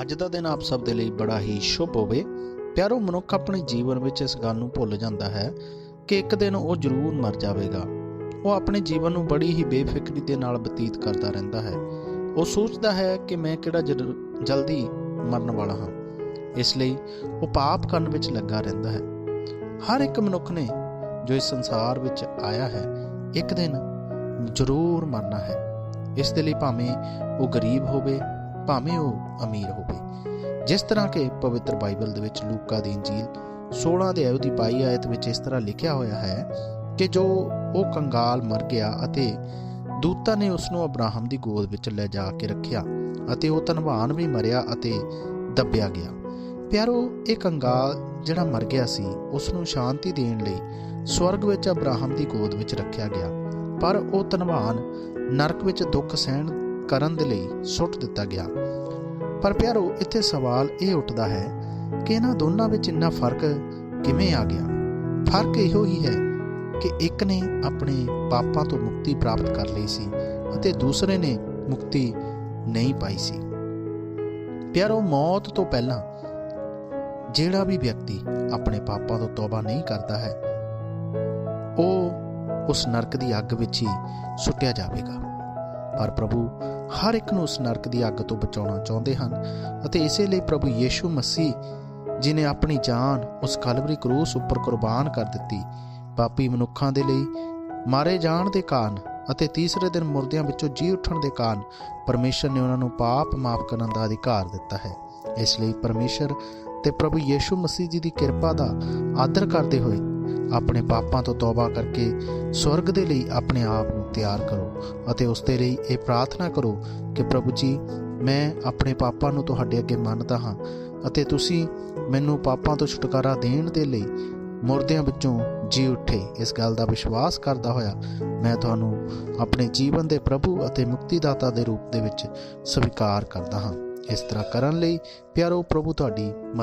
ਅੱਜ ਦਾ ਦਿਨ ਆਪ ਸਭ ਦੇ ਲਈ ਬੜਾ ਹੀ ਸ਼ੁਭ ਹੋਵੇ। ਪਿਆਰੋ ਮਨੁੱਖ ਆਪਣੇ ਜੀਵਨ ਵਿੱਚ ਇਸ ਗੱਲ ਨੂੰ ਭੁੱਲ ਜਾਂਦਾ ਹੈ ਕਿ ਇੱਕ ਦਿਨ ਉਹ ਜ਼ਰੂਰ ਮਰ ਜਾਵੇਗਾ। ਉਹ ਆਪਣੇ ਜੀਵਨ ਨੂੰ ਬੜੀ ਹੀ ਬੇਫਿਕਰੀ ਦੇ ਨਾਲ ਬਤੀਤ ਕਰਦਾ ਰਹਿੰਦਾ ਹੈ। ਉਹ ਸੋਚਦਾ ਹੈ ਕਿ ਮੈਂ ਕਿਹੜਾ ਜਲ- ਜਲਦੀ ਮਰਨ ਵਾਲਾ ਹਾਂ। ਇਸ ਲਈ ਉਹ ਪਾਪ ਕਰਨ ਵਿੱਚ ਲੱਗਾ ਰਹਿੰਦਾ ਹੈ। ਹਰ ਇੱਕ ਮਨੁੱਖ ਨੇ ਜੋ ਇਸ ਸੰਸਾਰ ਵਿੱਚ ਆਇਆ ਹੈ, ਇੱਕ ਦਿਨ ਜ਼ਰੂਰ ਮਰਨਾ ਹੈ। ਇਸ ਦੇ ਲਈ ਭਾਵੇਂ ਉਹ ਗਰੀਬ ਹੋਵੇ ਭਾਵੇਂ ਉਹ ਅਮੀਰ ਹੋਵੇ। ਜਿਸ ਤਰ੍ਹਾਂ ਕਿ ਪਵਿੱਤਰ ਬਾਈਬਲ ਦੇ ਵਿੱਚ ਲੂਕਾ ਦੀ ਇੰਜੀਲ 16 ਦੇ ਉਹਦੀ 22 ਆਇਤ ਵਿੱਚ ਇਸ ਤਰ੍ਹਾਂ ਲਿਖਿਆ ਹੋਇਆ ਹੈ ਕਿ ਜੋ ਉਹ ਕੰਗਾਲ ਮਰ ਗਿਆ ਅਤੇ ਦੂਤਾਂ ਨੇ ਉਸ ਨੂੰ ਅਬਰਾਹਮ ਦੀ ਗੋਦ ਵਿੱਚ ਲੈ ਜਾ ਕੇ ਰੱਖਿਆ ਅਤੇ ਉਹ ਧਨਵਾਨ ਵੀ ਮਰਿਆ ਅਤੇ ਦੱਬਿਆ ਗਿਆ। ਪਿਆਰੋ, ਇਹ ਕੰਗਾਲ ਜਿਹੜਾ ਮਰ ਗਿਆ ਸੀ ਉਸ ਨੂੰ ਸ਼ਾਂਤੀ ਦੇਣ ਲਈ ਸਵਰਗ ਵਿੱਚ ਅਬਰਾਹਮ ਦੀ ਗੋਦ ਵਿੱਚ ਰੱਖਿਆ ਗਿਆ। ਪਰ ਉਹ ਧਨਵਾਨ ਨਰਕ ਵਿੱਚ ਦੁੱਖ ਸਹਿਣ ਕਰਨ ਦੇ ਲਈ ਸੁੱਟ ਦਿੱਤਾ ਗਿਆ। ਪਰ ਪਿਆਰੋ, ਇੱਥੇ ਸਵਾਲ ਇਹ ਉੱਠਦਾ ਹੈ ਕਿ ਇਹਨਾਂ ਦੋਨਾਂ ਵਿੱਚ ਇੰਨਾ ਫ਼ਰਕ ਕਿਵੇਂ ਆ ਗਿਆ? ਫ਼ਰਕ ਇਹੋ ਹੀ ਹੈ ਕਿ ਇੱਕ ਨੇ ਆਪਣੇ ਪਾਪਾਂ ਤੋਂ ਮੁਕਤੀ ਪ੍ਰਾਪਤ ਕਰ ਲਈ ਸੀ ਅਤੇ ਦੂਸਰੇ ਨੇ ਮੁਕਤੀ ਨਹੀਂ ਪਾਈ ਸੀ। ਪਿਆਰੋ, ਮੌਤ ਤੋਂ ਪਹਿਲਾਂ ਜਿਹੜਾ ਵੀ ਵਿਅਕਤੀ ਆਪਣੇ ਪਾਪਾਂ ਤੋਂ ਤੌਬਾ ਨਹੀਂ ਕਰਦਾ ਹੈ, ਉਹ ਉਸ ਨਰਕ ਦੀ ਅੱਗ ਵਿੱਚ ਹੀ ਸੁੱਟਿਆ ਜਾਵੇਗਾ। ਪਰ ਪ੍ਰਭੂ ਹਰ ਇੱਕ ਨੂੰ ਉਸ ਨਰਕ ਦੀ ਅੱਗ ਤੋਂ ਬਚਾਉਣਾ ਚਾਹੁੰਦੇ ਹਨ ਅਤੇ ਇਸੇ ਲਈ ਪ੍ਰਭੂ ਯੀਸ਼ੂ ਮਸੀਹ, ਜਿਨੇ ਆਪਣੀ ਜਾਨ ਉਸ ਕਲਵਰੀ ਕਰੂਸ ਉੱਪਰ ਕੁਰਬਾਨ ਕਰ ਦਿੱਤੀ, ਪਾਪੀ ਮਨੁੱਖਾਂ ਦੇ ਲਈ, ਮਾਰੇ ਜਾਣ ਦੇ ਕਾਰਨ ਅਤੇ ਤੀਸਰੇ ਦਿਨ ਮੁਰਦਿਆਂ ਵਿੱਚੋਂ ਜੀ ਉੱਠਣ ਦੇ ਕਾਰਨ ਪਰਮੇਸ਼ਰ ਨੇ ਉਹਨਾਂ ਨੂੰ ਪਾਪ ਮਾਫ ਕਰਨ ਦਾ ਅਧਿਕਾਰ ਦਿੱਤਾ ਹੈ। ਇਸ ਲਈ ਪਰਮੇਸ਼ਰ ਤੇ ਪ੍ਰਭੂ ਯੀਸ਼ੂ ਮਸੀਹ ਜੀ ਦੀ ਕਿਰਪਾ ਦਾ ਆਦਰ ਕਰਦੇ ਹੋਏ ਆਪਣੇ ਪਾਪਾਂ ਤੋਂ ਤੌਬਾ ਕਰਕੇ ਸਵਰਗ ਦੇ ਲਈ ਆਪਣੇ ਆਪ ਨੂੰ ਤਿਆਰ ਕਰੋ ਅਤੇ ਉਸ ਦੇ ਲਈ ਇਹ ਪ੍ਰਾਰਥਨਾ ਕਰੋ ਕਿ ਪ੍ਰਭੂ ਜੀ, ਮੈਂ ਆਪਣੇ ਪਾਪਾਂ ਨੂੰ ਤੁਹਾਡੇ ਅੱਗੇ ਮੰਨਦਾ ਹਾਂ ਅਤੇ ਤੁਸੀਂ ਮੈਨੂੰ ਪਾਪਾਂ ਤੋਂ ਛੁਟਕਾਰਾ ਦੇਣ ਦੇ ਲਈ ਮੁਰਦਿਆਂ ਵਿੱਚੋਂ ਜੀ ਉੱਠੇ। ਇਸ ਗੱਲ ਦਾ ਵਿਸ਼ਵਾਸ ਕਰਦਾ ਹੋਇਆ ਮੈਂ ਤੁਹਾਨੂੰ ਆਪਣੇ ਜੀਵਨ ਦੇ ਪ੍ਰਭੂ ਅਤੇ ਮੁਕਤੀ ਦਾਤਾ ਦੇ ਰੂਪ ਦੇ ਵਿੱਚ ਸਵੀਕਾਰ ਕਰਦਾ ਹਾਂ। ਇਸ ਤਰ੍ਹਾਂ ਕਰਨ ਲਈ ਪਿਆਰੋ ਪ੍ਰਭੂ ਤੁਹਾਡੀ ਮਦਦ